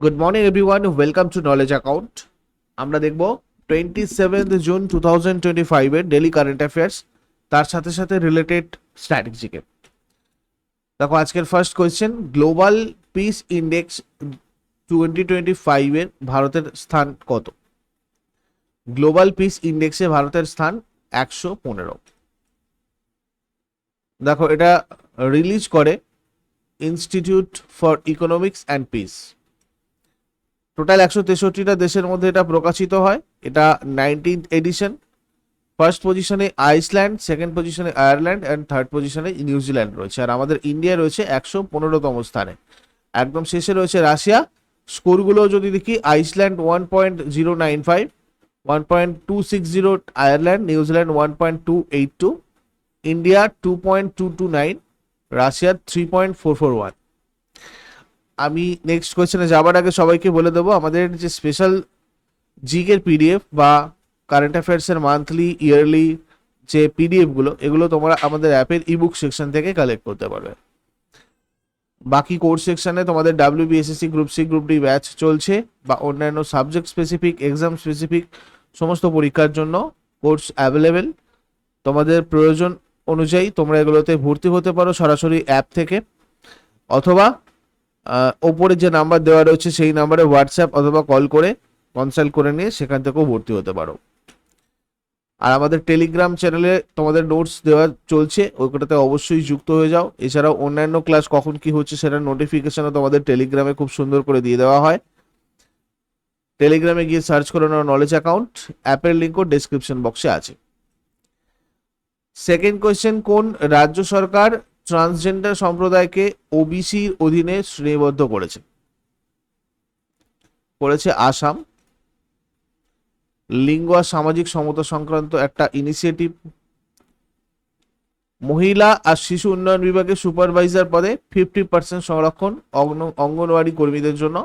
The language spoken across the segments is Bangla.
Good morning everyone welcome to knowledge account আমরা দেখব twenty seventh June two thousand twenty ফাইভের ডেলি কারেন্ট অ্যাফেয়ার্স তার সাথে সাথে রিলেটেড স্ট্র্যাটেজিকে দেখো, আজকের first question global peace index twenty twenty ফাইভের ভারতের স্থান কত? গ্লোবাল পিস ইন্ডেক্সে ভারতের স্থান একশো পনেরো। দেখো, এটা রিলিজ করে institute for economics and peace total একশো তেষট্টিটা দেশের মধ্যে এটা প্রকাশিত হয়। এটা নাইনটিন্থ এডিশন ফার্স্ট পজিশনে আইসল্যান্ড সেকেন্ড পজিশনে আয়ারল্যান্ড অ্যান্ড থার্ড পজিশনে নিউজিল্যান্ড রয়েছে। আর আমাদের ইন্ডিয়া রয়েছে একশো পনেরোতম স্থানে। একদম শেষে রয়েছে রাশিয়া। স্কোরগুলো যদি দেখি Iceland one point zero nine five one point two six zero Ireland New Zealand one point two eight two India two point two two nine Russia three point four four one আমি নেক্সট কোয়েশ্চেনে যাবার আগে সবাইকে বলে দেবো, আমাদের যে স্পেশাল জিকের পিডিএফ বা কারেন্ট অ্যাফেয়ার্সের মান্থলি ইয়ারলি যে পিডিএফগুলো এগুলো তোমরা আমাদের অ্যাপের ইবুক সেকশন থেকে কালেক্ট করতে পারবে। বাকি কোর্স সেকশনে তোমাদের W BSSC group C group D batch চলছে বা অন্যান্য সাবজেক্ট স্পেসিফিক এক্সাম স্পেসিফিক সমস্ত পরীক্ষার জন্য কোর্স অ্যাভেলেবেল তোমাদের প্রয়োজন অনুযায়ী তোমরা এগুলোতে ভর্তি হতে পারো সরাসরি অ্যাপ থেকে। অথবা ওপরে যে নাম্বার দেওয়া রয়েছে সেই নাম্বারে হোয়াটসঅ্যাপ অথবা কল করে কনসাল্ট করে নিয়ে সেখান থেকেও ভর্তি হতে পারো। আর আমাদের টেলিগ্রাম চ্যানেলে তোমাদের নোটস দেওয়া চলছে, ওইটাতে অবশ্যই যুক্ত হয়ে যাও। এছাড়াও অন্যান্য ক্লাস কখন কি হচ্ছে সেটার নোটিফিকেশনও তোমাদের টেলিগ্রামে খুব সুন্দর করে দিয়ে দেওয়া হয়। টেলিগ্রামে গিয়ে সার্চ করে নাও নলেজ অ্যাকাউন্ট অ্যাপের লিঙ্কও ডেসক্রিপশন বক্সে আছে। সেকেন্ড কোয়েশ্চেন কোন রাজ্য সরকার ট্রান্সজেন্ডার সম্প্রদায়কে ওবিসির অধীনে শ্রেণীবদ্ধ করেছে। করেছে আসাম। লিঙ্গ আর সামাজিক সমতা সংক্রান্ত একটা ইনিশিয়েটিভ মহিলা আর শিশু উন্নয়ন বিভাগে সুপারভাইজার পদে ফিফটি পার্সেন্ট সংরক্ষণ অঙ্গনওয়াড়ি কর্মীদের জন্য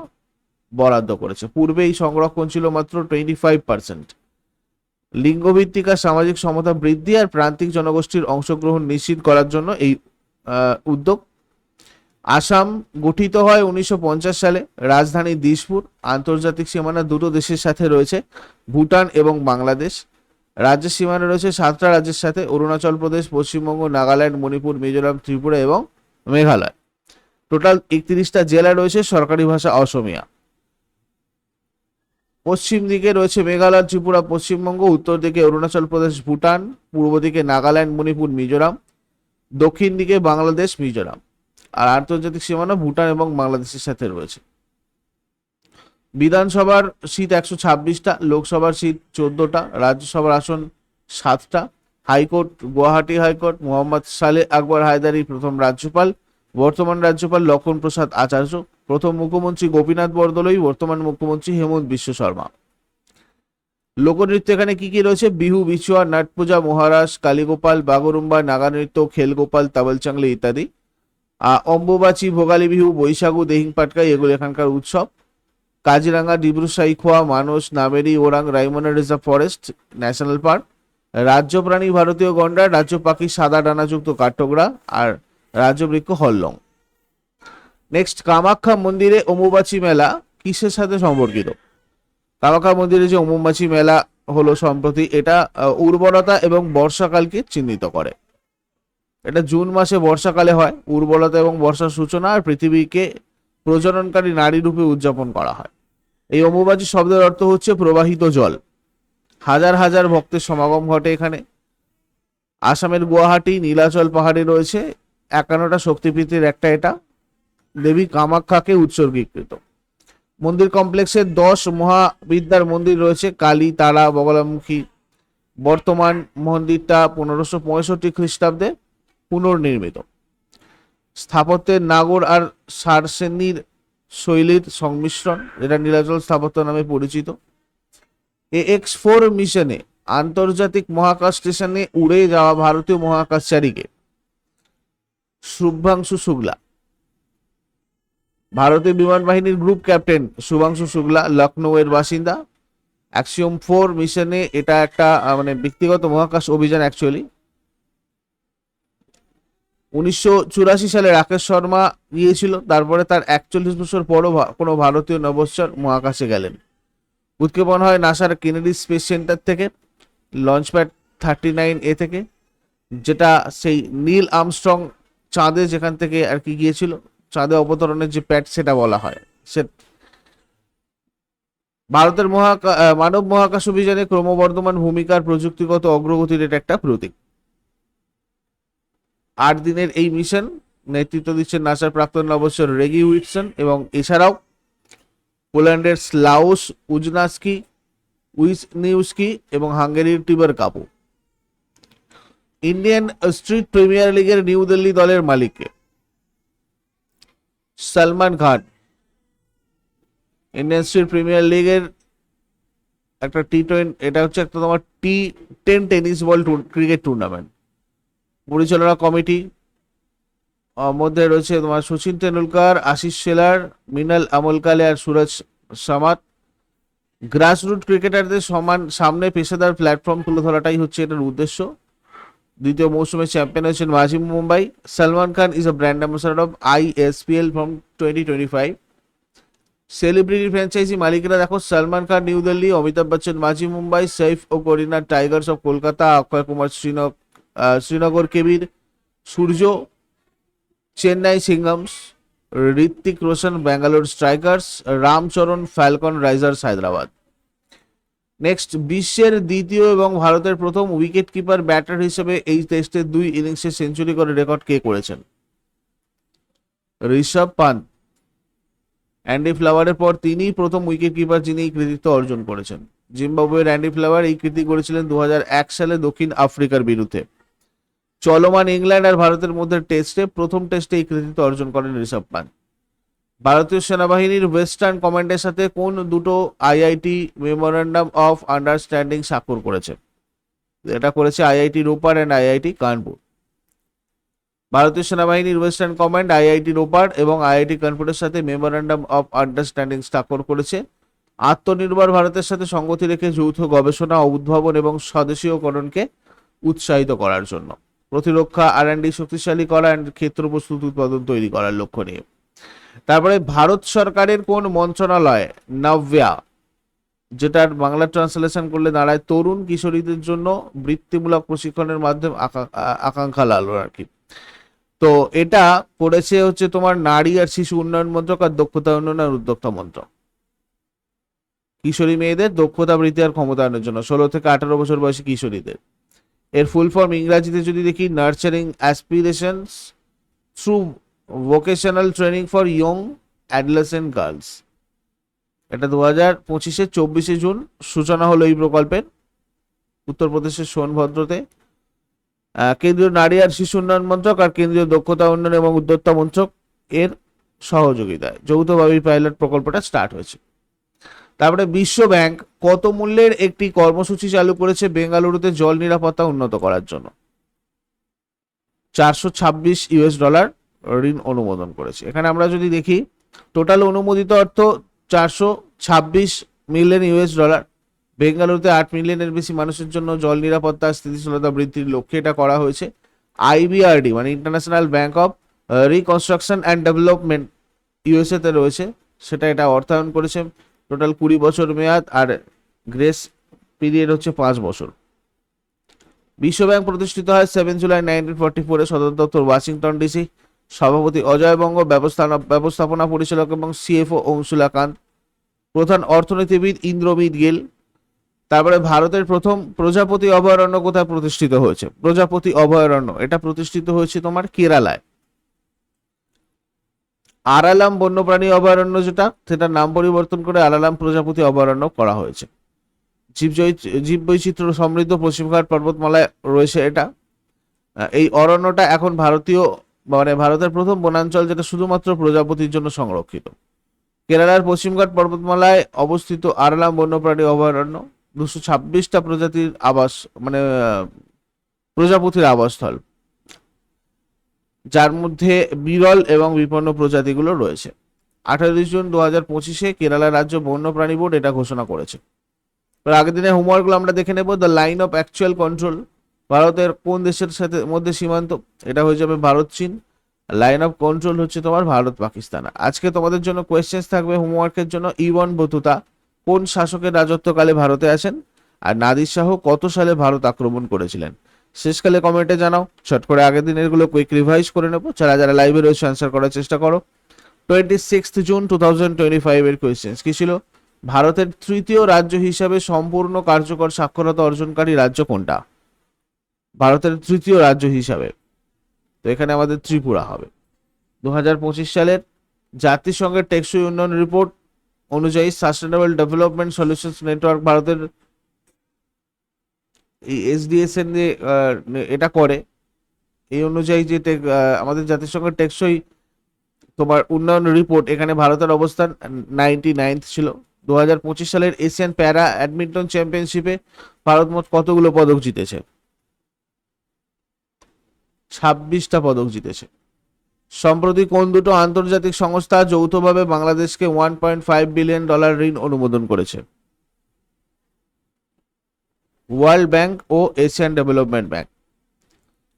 বরাদ্দ করেছে। পূর্বে এই সংরক্ষণ ছিল মাত্র টোয়েন্টি ফাইভ পার্সেন্ট লিঙ্গভিত্তিক আর সামাজিক সমতা বৃদ্ধি আর প্রান্তিক জনগোষ্ঠীর অংশগ্রহণ নিশ্চিত করার জন্য এই উদ্যোগ। আসাম গঠিত হয় উনিশশো পঞ্চাশ সালে। রাজধানী দিসপুর, আন্তর্জাতিক সীমানা দুটো দেশের সাথে রয়েছে, ভুটান এবং বাংলাদেশ। রাজ্যের সীমানা রয়েছে সাতটা রাজ্যের সাথে, অরুণাচল প্রদেশ, পশ্চিমবঙ্গ, নাগাল্যান্ড, মণিপুর, মিজোরাম, ত্রিপুরা এবং মেঘালয়। টোটাল একত্রিশটা জেলা রয়েছে, সরকারি ভাষা অসমিয়া। পশ্চিম দিকে রয়েছে মেঘালয়, ত্রিপুরা, পশ্চিমবঙ্গ, উত্তর দিকে অরুণাচল প্রদেশ, ভুটান, পূর্ব দিকে নাগাল্যান্ড, মণিপুর, মিজোরাম। দক্ষিণ দিকে বাংলাদেশ, মিজোরাম। আর আন্তর্জাতিক সীমানা ভুটান এবং বাংলাদেশের সাথে রয়েছে। বিধানসভার সিট একশো ছাব্বিশটা, লোকসভার সিট চোদ্দটা, রাজ্যসভার আসন সাতটা। হাইকোর্ট, গুয়াহাটি হাইকোর্ট, মোহাম্মদ সালে আকবর হায়দারি প্রথম রাজ্যপাল, বর্তমান রাজ্যপাল লক্ষণ প্রসাদ আচার্য, প্রথম মুখ্যমন্ত্রী গোপীনাথ বরদলৈ বর্তমান মুখ্যমন্ত্রী হেমন্ত বিশ্ব শর্মা। লোকনৃত্য এখানে কি কি রয়েছে? বিহু বিচুয়া নাট পূজা মহারাজ কালীগোপাল বাগরুম্বা নাগানৃত্য খেলগোপাল তাবলচাংলি ইত্যাদি। আহ, অম্বুবাচী ভোগালী বিহু বৈশাখু দেহিং পাটকাই এগুলো এখানকার উৎসব। Kaziranga Dibru Saikhowa Manas Nameri Orang Raimona reserve forest national park. রাজ্য প্রাণী ভারতীয় গন্ডার রাজ্য পাখি সাদা ডানাযুক্ত কাঠঠোকরা আর রাজ্য বৃক্ষ হল্লং। নেক্সট কামাখ্যা মন্দিরে অম্বুবাচী মেলা কিসের সাথে সম্পর্কিত? কামাখ্যা মন্দিরে যে অম্বুবাচী মেলা হলো সম্প্রতি, এটা উর্বরতা এবং বর্ষাকালকে চিহ্নিত করে। এটা জুন মাসে বর্ষাকালে হয়, উর্বরতা এবং বর্ষার সূচনা আর পৃথিবীকে প্রজননকারী নারী রূপে উদযাপন করা হয়। এই অম্বুবাচী শব্দের অর্থ হচ্ছে প্রবাহিত জল। হাজার হাজার ভক্তের সমাগম ঘটে এখানে। আসামের গুয়াহাটি, নীলাচল পাহাড়ে রয়েছে একান্নটা শক্তিপীঠের একটা এটা। দেবী কামাখ্যাকে উৎসর্গীকৃত। মন্দির কমপ্লেক্সের দশ মহাবিদ্যার মন্দির রয়েছে। কালী, তারা, বগলামুখী, বর্তমান মন্দিরটা পনেরোশো পঁয়ষট্টি খ্রিস্টাব্দে পুনর্নির্মিত। স্থাপত্যের নাগর আর সারসেনির শৈলীর সংমিশ্রণ, যেটা নীলাচল স্থাপত্য নামে পরিচিত। এ এক্স ফোর মিশনে আন্তর্জাতিক মহাকাশ স্টেশনে উড়ে যাওয়া ভারতীয় মহাকাশচারীকে। শুভ্রাংশু শুক্লা ভারতীয় বিমান বাহিনীর গ্রুপ ক্যাপ্টেন শুভাংশু শুক্লা লখনৌ এর বাসিন্দা। অ্যাক্সিওম ফোর মিশনে এটা একটা মানে ব্যক্তিগত মহাকাশ অভিযান অ্যাকচুয়ালি উনিশশো চুরাশি সালে রাকেশ শর্মা গিয়েছিল, তারপরে তার একচল্লিশ বছর পরও কোনো ভারতীয় নবৎসর মহাকাশে গেলেন। উৎক্ষেপণ হয় নাসার কেনেডি স্পেস সেন্টার থেকে launch pad thirty nine A থেকে, যেটা সেই নীল আমস্ট্রং চাঁদে যেখান থেকে আর কি গিয়েছিল। চাঁদে অবতরণের যে প্যাড সেটা বলা হয়। সে ভারতের মহাকা মানব মহাকাশ অভিযানে ক্রমবর্ধমান ভূমিকার প্রযুক্তিগত অগ্রগতির এটা একটা প্রতীক। আট দিনের এই মিশন নেতৃত্ব দিচ্ছেন নাসার প্রাক্তন নবৎসর রেগি উইটসন এবং এছাড়াও পোল্যান্ডের স্লাউস উজনাস্কি উইস নিউস্কি এবং হাঙ্গেরির Tibor Kapu Indian street premier লিগের নিউ দিল্লি দলের মালিককে সালমান খান ইন্ডিয়ান প্রিমিয়ার লিগের একটা টি টোয়েন্টি এটা হচ্ছে একটা তোমার T ten tennis ball cricket tournament পরিচালনা কমিটি মধ্যে রয়েছে তোমার সচিন তেন্ডুলকার, আশিস শেলার মিনাল আমলকালে আর সুরজ সামাত। গ্রাসরুট ক্রিকেটারদের সমান সামনে পেশাদার প্ল্যাটফর্ম তুলে ধরাটাই হচ্ছে এটার উদ্দেশ্য। দ্বিতীয় মৌসুমে চ্যাম্পিয়ন হয়েছেন Majhi Mumbai Salman Khan is a brand ambassador of ISPL from twenty twenty five celebrity franchise মালিকরা দেখো Salman Khan new Delhi Amitabh Bachchan Majhi Mumbai সৈফ O Kareena Tigers of Kolkata Akshay Kumar Srinagar ah, Srinagar কেবির Surya Chennai Singams Hrithik Roshan Bangalore Strikers Ram Charan Falcon Risers Hyderabad next বিশ্বের দ্বিতীয় এবং ভারতের প্রথম উইকেট কিপার ব্যাটার হিসেবে এই টেস্টে দুই ইনিংসে সেঞ্চুরি করে রেকর্ড কে করেছেন? ঋষভ পান্ত অ্যান্ডি ফ্লাওয়ারের পর তিনিই প্রথম উইকেট কিপার যিনি এই কৃতিত্ব অর্জন করেছেন। জিম্বাবুয়ের অ্যান্ডি ফ্লাওয়ার এই কৃতি করেছিলেন দু হাজার এক সালে দক্ষিণ আফ্রিকার বিরুদ্ধে। চলমান ইংল্যান্ড আর ভারতের মধ্যে টেস্টে প্রথম টেস্টে এই কৃতিত্ব অর্জন করেন ঋষভ পান্ত ভারতীয় সেনাবাহিনীর ওয়েস্টার্ন কমান্ডের সাথে কোন দুটো আইআইটি মেমোরেন্ডাম অফ আন্ডারস্ট্যান্ডিং স্বাক্ষর করেছে? এটা করেছে IIT Ropar and IIT Kanpur. ভারতীয় সেনাবাহিনীর ওয়েস্টার্ন কমান্ড, আইআইটি রোপার এবং আইআইটি কানপুরের সাথে মেমোরেন্ডাম অফ আন্ডারস্ট্যান্ডিং স্বাক্ষর করেছে। আত্মনির্ভর ভারতের সাথে সঙ্গতি রেখে যৌথ গবেষণা, উদ্ভাবন এবং স্বদেশীয়করণকে উৎসাহিত করার জন্য। প্রতিরক্ষা আর শক্তিশালী করা ক্ষেত্র প্রস্তুত উৎপাদন তৈরি করার লক্ষ্য নিয়ে। তারপরে ভারত সরকারের কোন মন্ত্রণালয়? নব্যা যেটার বাংলা ট্রান্সলেশন করলে দাঁড়ায় তরুণ কিশোরীদের জন্য বৃত্তিমূলক প্রশিক্ষণের মাধ্যমে আকাঙ্ক্ষা লালো আর কি। তো এটা করেছে হচ্ছে তোমার নারী আর শিশু উন্নয়ন মন্ত্রক আর দক্ষতা উন্নয়ন আর উদ্যোক্তা মন্ত্রক। কিশোরী মেয়েদের দক্ষতা বৃদ্ধি আর ক্ষমতায়নের জন্য, ষোলো থেকে আঠারো বছর বয়সী কিশোরীদের। এর ফুল ফর্ম ইংরাজিতে যদি দেখি nurturing aspirations through vocational training for young adolescent girls এটা দু হাজার পঁচিশে, চব্বিশে জুন সূচনা হলো এই প্রকল্পের। উত্তরপ্রদেশের সোনভদ্রতে। কেন্দ্রীয় নারী আর শিশু উন্নয়ন মন্ত্রক আর কেন্দ্রীয় দক্ষতা উন্নয়ন এবং উদ্যোক্তা মন্ত্রক এর সহযোগিতায় যৌথভাবে পাইলট প্রকল্পটা স্টার্ট হয়েছে। তারপরে বিশ্ব ব্যাংক কত মূল্যের একটি কর্মসূচি চালু করেছে বেঙ্গালুরুতে জল নিরাপত্তা উন্নত করার জন্য? চারশো ছাব্বিশ ইউএস ডলার ঋণ অনুমোদন করেছে। এখানে আমরা যদি দেখি টোটাল অনুমোদিত অর্থ চারশো ছাব্বিশ মিলিয়ন ইউএস ডলার বেঙ্গালুরুতে আট মিলিয়নের বেশি মানুষের জন্য জল নিরাপত্তা, স্থিতিশীলতা বৃদ্ধির লক্ষ্যে এটা করা হয়েছে। আইবিআরডি মানে international bank of reconstruction and development USA তে রয়েছে। সেটা এটা অর্থায়ন করেছে। টোটাল কুড়ি বছর মেয়াদ আর গ্রেস পিরিয়ড হচ্ছে পাঁচ বছর। বিশ্বব্যাংক প্রতিষ্ঠিত হয় সেভেন জুলাই নাইনটিন ফোর্টি ফোরে সদর দপ্তর ওয়াশিংটন ডিসি সভাপতি অজয় বঙ্গ, ব্যবস্থাপনা পরিচালক এবং সিএফও অংশুলা কান্ত, প্রধান অর্থনীতিবিদ ইন্দ্রমিত গিল। তারপরে ভারতের প্রথম প্রজাপতি অভয়ারণ্য কোথায় প্রতিষ্ঠিত হয়েছে? প্রজাপতি অভয়ারণ্য, এটা প্রতিষ্ঠিত হয়েছে তোমার কেরালায়। আরালাম বন্যপ্রাণী অভয়ারণ্য যেটা, সেটার নাম পরিবর্তন করে আরালাম প্রজাপতি অভয়ারণ্য করা হয়েছে। জীব জীব বৈচিত্র্য সমৃদ্ধ পশ্চিমঘাট পর্বতমালায় রয়েছে এটা। এই অরণ্যটা এখন ভারতীয় মানে ভারতের প্রথম বনাঞ্চল যেটা শুধুমাত্র প্রজাপতির জন্য সংরক্ষিত। কেরালার পশ্চিমঘাট পর্বতমালায় অবস্থিত আরলাম বন্যপ্রাণী অভয়ারণ্য, দুশো ছাব্বিশটা প্রজাতির আবাস মানে প্রজাপতির আবাসস্থল। যার মধ্যে বিরল এবং বিপন্ন প্রজাতিগুলো রয়েছে। আঠারোই জুন দু হাজার পঁচিশে কেরালা রাজ্য বন্যপ্রাণী বোর্ড এটা ঘোষণা করেছে। আগের দিনে হোমওয়ার্কগুলো আমরা দেখে নেব। The line of actual control ভারতের কোন দেশের সাথে, মধ্যে সীমান্ত, এটা হয়ে যাবে ভারত, চীন। লাইন অফ কন্ট্রোল হচ্ছে তোমার ভারত, পাকিস্তান। আজকে তোমাদের জন্য কোয়েশ্চেন্স থাকবে হোমওয়ার্কের জন্য ইবন বতুতা। কোন শাসকের রাজত্বকালে ভারতে আসেন? আর নাদির শাহ কত সালে ভারত আক্রমণ করেছিলেন? শেষকালে কমেন্টে জানাও। শর্ট করে আগের দিনেরগুলো কুইক রিভাইজ করে নেব। যারা যারা লাইভে রয়েছে অ্যান্সার করার চেষ্টা করো। Twenty sixth June two thousand twenty ফাইভের কোয়েশ্চেন্স কি ছিল? ভারতের তৃতীয় রাজ্য হিসাবে সম্পূর্ণ কার্যকর সাক্ষরতা অর্জনকারী রাজ্য কোনটা? ভারতের তৃতীয় রাজ্য হিসাবে। তো এখানে আমাদের ত্রিপুরা হবে। দু হাজার পঁচিশ সালের জাতিসংঘের টেকসই উন্নয়ন রিপোর্ট অনুযায়ী সাস্টেনেবল ডেভেলপমেন্ট সলিউশনস নেটওয়ার্ক ভারতের এই এসডিএসএন এটা করে। এই অনুযায়ী যে আমাদের জাতিসংঘের টেকসই তোমার উন্নয়ন রিপোর্ট এখানে ভারতের অবস্থান নাইনটি নাইনথ ছিল। দু হাজার পঁচিশ সালের এশিয়ান প্যারা ব্যাডমিন্টন চ্যাম্পিয়নশিপে ভারত মোট কতগুলো পদক জিতেছে? ছাব্বিশটা পদক জিতেছে। সম্প্রতি কোন দুটো আন্তর্জাতিক সংস্থা যৌথভাবে বাংলাদেশকে one point five billion dollar ঋণ অনুমোদন করেছে? World bank O Asian development bank.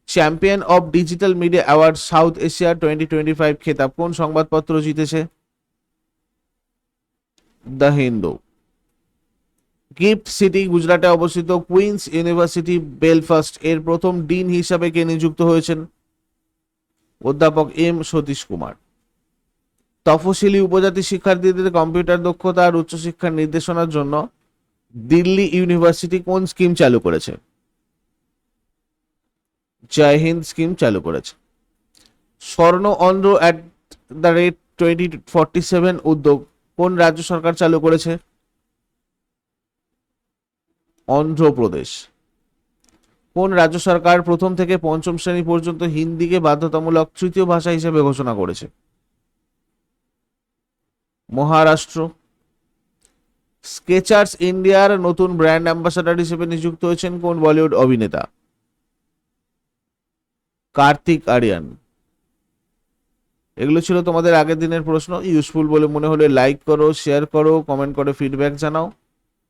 Champion of digital media award South Asia twenty twenty five খেতাব কোন সংবাদপত্র জিতেছে? দ্য হিন্দু। গিফট সিটি গুজরাটে অবস্থিত কুইন্স ইউনিভার্সিটি বেলফাস্ট এর প্রথম ডিন হিসাবে কে নিযুক্ত হয়েছেন? অধ্যাপক এম সতীশ কুমার। তফসিলি উপজাতি শিক্ষার্থীদের কম্পিউটার দক্ষতা আর উচ্চশিক্ষার নির্দেশনার জন্য দিল্লি ইউনিভার্সিটি কোন স্কিম চালু করেছে? জয় হিন্দ স্কিম চালু করেছে। স্বর্ণ Andhra at the rate twenty forty seven উদ্যোগ কোন রাজ্য সরকার চালু করেছে? অন্ধ্রপ্রদেশ। কোন রাজ্য সরকার প্রথম থেকে পঞ্চম শ্রেণি পর্যন্ত হিন্দিকে বাধ্যতামূলক তৃতীয় ভাষা হিসেবে ঘোষণা করেছে? মহারাষ্ট্র। স্কেচার্স ইন্ডিয়ার নতুন ব্র্যান্ড অ্যাম্বাসাডার হিসেবে নিযুক্ত হয়েছেন কোন বলিউড অভিনেতা? কার্তিক আরিয়ান। এগুলো ছিল তোমাদের আগের দিনের প্রশ্ন। ইউজফুল বলে মনে হলে লাইক করো শেয়ার করো কমেন্ট করে ফিডব্যাক জানাও।